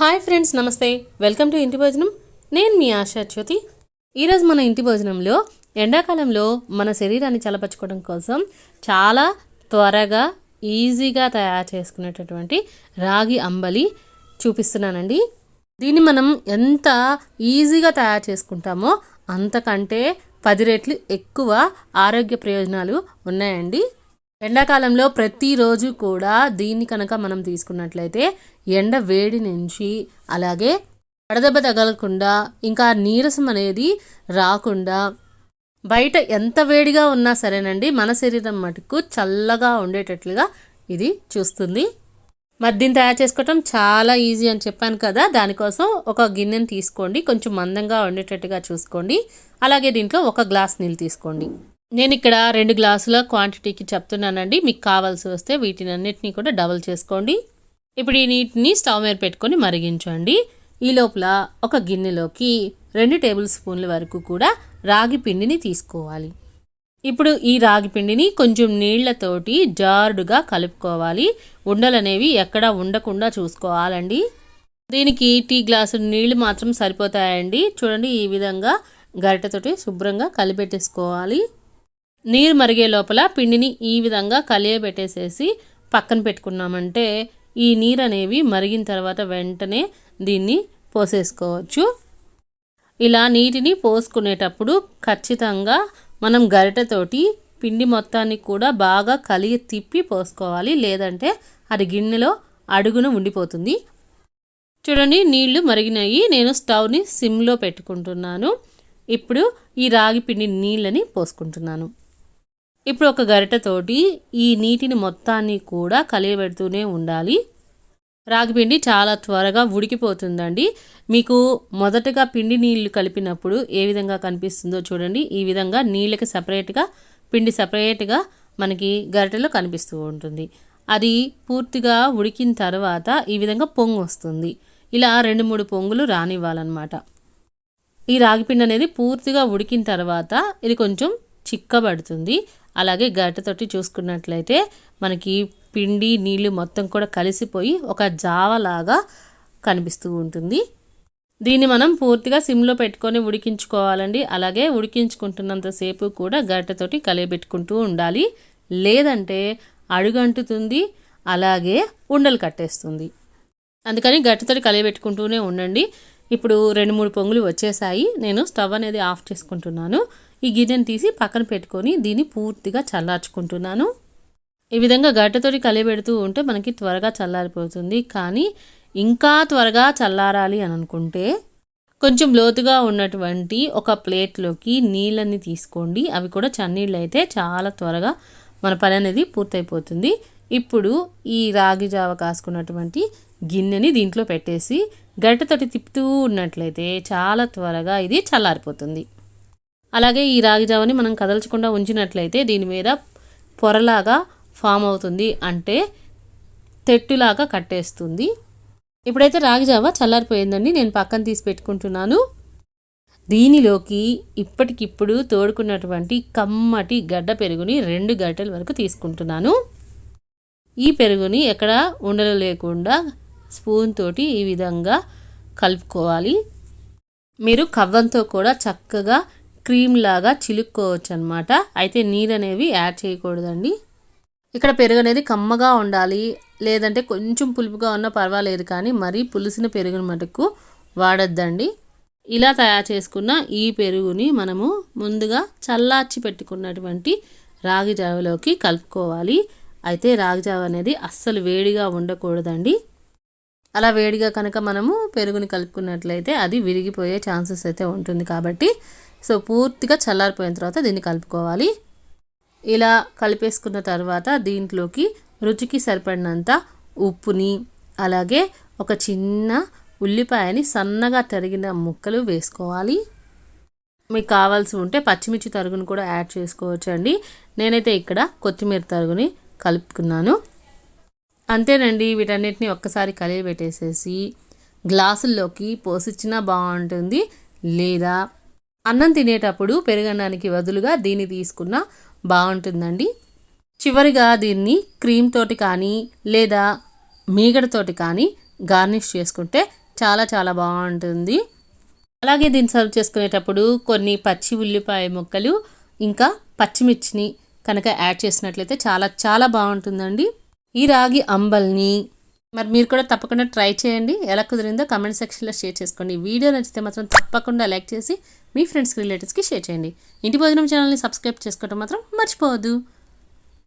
Hi friends నమస్తే. Welcome to ఇంటి భోజనం నేను మీ ఆశా జ్యోతి. ఈరోజు మన ఇంటి భోజనంలో ఎండాకాలంలో మన శరీరాన్ని చలపరచుకోవడం కోసం చాలా త్వరగా ఈజీగా తయారు చేసుకునేటటువంటి రాగి అంబలి చూపిస్తున్నానండి. దీన్ని మనం ఎంత ఈజీగా తయారు చేసుకుంటామో అంతకంటే పది రెట్లు ఎక్కువ ఆరోగ్య ప్రయోజనాలు ఉన్నాయండి. ఎండాకాలంలో ప్రతిరోజు కూడా దీన్ని కనుక మనం తీసుకున్నట్లయితే ఎండ వేడి నుంచి అలాగే వడదెబ్బ తగలకుండా ఇంకా నీరసం అనేది రాకుండా బయట ఎంత వేడిగా ఉన్నా సరేనండి మన శరీరం మటుకు చల్లగా ఉండేటట్లుగా ఇది చూస్తుంది. మరి దీన్ని తయారు చేసుకోవటం చాలా ఈజీ అని చెప్పాను కదా దానికోసం ఒక గిన్నెని తీసుకోండి కొంచెం మందంగా ఉండేటట్టుగా చూసుకోండి అలాగే దీంట్లో ఒక గ్లాస్ నీళ్ళు తీసుకోండి. నేను ఇక్కడ రెండు గ్లాసుల క్వాంటిటీకి చెప్తున్నానండి. మీకు కావాల్సి వస్తే వీటిని అన్నిటినీ కూడా డబల్ చేసుకోండి. ఇప్పుడు ఈ నీటిని స్టవ్ మీద పెట్టుకొని మరిగించండి. ఈ లోపల ఒక గిన్నెలోకి రెండు టేబుల్ స్పూన్ల వరకు కూడా రాగి పిండిని తీసుకోవాలి. ఇప్పుడు ఈ రాగి పిండిని కొంచెం నీళ్ళతోటి జారుడుగా కలుపుకోవాలి. ఉండలనేవి ఎక్కడ ఉండకుండా చూసుకోవాలండి. దీనికి టీ గ్లాసు నీళ్ళు మాత్రం సరిపోతాయండి. చూడండి ఈ విధంగా గరిటెతోటి శుభ్రంగా కలిపెట్టేసుకోవాలి. నీరు మరిగే లోపల పిండిని ఈ విధంగా కలియబెట్టేసేసి పక్కన పెట్టుకున్నామంటే ఈ నీరు అనేవి మరిగిన తర్వాత వెంటనే దీన్ని పోసేసుకోవచ్చు. ఇలా నీటిని పోసుకునేటప్పుడు ఖచ్చితంగా మనం గరిటెతోటి పిండి మొత్తాన్ని కూడా బాగా కలిగి తిప్పి పోసుకోవాలి. లేదంటే అది గిన్నెలో అడుగున ఉండిపోతుంది. చూడండి నీళ్ళు మరిగినాయి. నేను స్టవ్ని సిమ్లో పెట్టుకుంటున్నాను. ఇప్పుడు ఈ రాగి పిండి నీళ్ళని పోసుకుంటున్నాను. ఇప్పుడు ఒక గరిటెతోటి ఈ నీటిని మొత్తాన్ని కూడా కలియబెడుతూనే ఉండాలి. రాగిపిండి చాలా త్వరగా ఉడికిపోతుందండి. మీకు మొదటగా పిండి నీళ్ళు కలిపినప్పుడు ఏ విధంగా కనిపిస్తుందో చూడండి. ఈ విధంగా నీళ్ళకి సపరేట్గా పిండి సపరేట్గా మనకి గరిటెలో కనిపిస్తూ ఉంటుంది. అది పూర్తిగా ఉడికిన తర్వాత ఈ విధంగా పొంగు వస్తుంది. ఇలా రెండు మూడు పొంగులు రానివ్వాలన్నమాట. ఈ రాగిపిండి అనేది పూర్తిగా ఉడికిన తర్వాత ఇది కొంచెం చిక్కబడుతుంది. అలాగే గరిటెతోటి చూసుకున్నట్లయితే మనకి పిండి నీళ్ళు మొత్తం కూడా కలిసిపోయి ఒక జావలాగా కనిపిస్తూ ఉంటుంది. దీన్ని మనం పూర్తిగా సిమ్లో పెట్టుకొని ఉడికించుకోవాలండి. అలాగే ఉడికించుకుంటున్నంతసేపు కూడా గరిటెతోటి కలియబెట్టుకుంటూ ఉండాలి. లేదంటే అడుగంటుతుంది అలాగే ఉండలు కట్టేస్తుంది. అందుకని గట్టితోటి కలియబెట్టుకుంటూనే ఉండండి. ఇప్పుడు రెండు మూడు పొంగులు వచ్చేసాయి. నేను స్టవ్ అనేది ఆఫ్ చేసుకుంటున్నాను. ఈ గిన్నెను తీసి పక్కన పెట్టుకొని దీన్ని పూర్తిగా చల్లార్చుకుంటున్నాను. ఈ విధంగా గడ్డతోటి కలిపెడుతూ ఉంటే మనకి త్వరగా చల్లారిపోతుంది. కానీ ఇంకా త్వరగా చల్లారాలి అని అనుకుంటే కొంచెం లోతుగా ఉన్నటువంటి ఒక ప్లేట్లోకి నీళ్ళని తీసుకోండి. అవి కూడా చన్నీళ్ళు అయితే చాలా త్వరగా మన పని అనేది పూర్తయిపోతుంది. ఇప్పుడు ఈ రాగి జావ కాసుకున్నటువంటి గిన్నెని దీంట్లో పెట్టేసి గడ్డతోటి తిప్పుతూ ఉన్నట్లయితే చాలా త్వరగా ఇది చల్లారిపోతుంది. అలాగే ఈ రాగి జావని మనం కదల్చకుండా ఉంచినట్లయితే దీని మీద పొరలాగా ఫామ్ అవుతుంది. అంటే తెట్టులాగా కట్టేస్తుంది. ఇప్పుడైతే రాగి జావ చల్లారిపోయిందండి. నేను పక్కన తీసి పెట్టుకుంటున్నాను. దీనిలోకి ఇప్పటికిప్పుడు తోడుకున్నటువంటి కమ్మటి గడ్డ పెరుగుని రెండు గడ్డల వరకు తీసుకుంటున్నాను. ఈ పెరుగుని ఎక్కడ ఉండలు లేకుండా స్పూన్ తోటి ఈ విధంగా కలుపుకోవాలి. మీరు కవ్వంతో కూడా చక్కగా క్రీమ్ లాగా చిలుక్కోవచ్చు అనమాట అయితే నీరు అనేవి యాడ్ చేయకూడదండి. ఇక్కడ పెరుగు అనేది కమ్మగా ఉండాలి. లేదంటే కొంచెం పులుపుగా ఉన్నా పర్వాలేదు కానీ మరీ పులిసిన పెరుగుని మటుకు వాడొద్దండి. ఇలా తయారు చేసుకున్న ఈ పెరుగుని మనము ముందుగా చల్లార్చి పెట్టుకున్నటువంటి రాగి జావలోకి కలుపుకోవాలి. అయితే రాగి జావ అనేది అస్సలు వేడిగా ఉండకూడదండి. అలా వేడిగా కనుక మనము పెరుగుని కలుపుకున్నట్లయితే అది విరిగిపోయే ఛాన్సెస్ అయితే ఉంటుంది కాబట్టి సో పూర్తిగా చల్లారిపోయిన తర్వాత దీన్ని కలుపుకోవాలి. ఇలా కలిపేసుకున్న తర్వాత దీంట్లోకి రుచికి సరిపడినంత ఉప్పుని అలాగే ఒక చిన్న ఉల్లిపాయని సన్నగా తరిగిన ముక్కలు వేసుకోవాలి. మీకు కావాల్సి ఉంటే పచ్చిమిర్చి తరుగును కూడా యాడ్ చేసుకోవచ్చు అండి నేనైతే ఇక్కడ కొత్తిమీర తరుగుని కలుపుకున్నాను. అంతేనండి వీటన్నిటిని ఒక్కసారి కలిగి పెట్టేసేసి గ్లాసుల్లోకి పోసిచ్చినా బాగుంటుంది లేదా అన్నం తినేటప్పుడు పెరుగన్నానికి బదులుగా దీన్ని తీసుకున్నా బాగుంటుందండి. చివరిగా దీన్ని క్రీమ్ తోటి కానీ లేదా మీగడతోటి కానీ గార్నిష్ చేసుకుంటే చాలా చాలా బాగుంటుంది. అలాగే దీన్ని సర్వ్ చేసుకునేటప్పుడు కొన్ని పచ్చి ఉల్లిపాయ ముక్కలు ఇంకా పచ్చిమిర్చిని కనుక యాడ్ చేసినట్లయితే చాలా చాలా బాగుంటుందండి. ఈ రాగి అంబల్ని మరి మీరు కూడా తప్పకుండా ట్రై చేయండి. ఎలా కుదిరిందో కమెంట్ సెక్షన్లో షేర్ చేసుకోండి. వీడియో నచ్చితే మాత్రం తప్పకుండా లైక్ చేసి మీ ఫ్రెండ్స్కి రిలేటివ్స్కి షేర్ చేయండి. ఇంటి భోజనం ఛానల్ని సబ్స్క్రైబ్ చేసుకోవడం మాత్రం మర్చిపోవద్దు.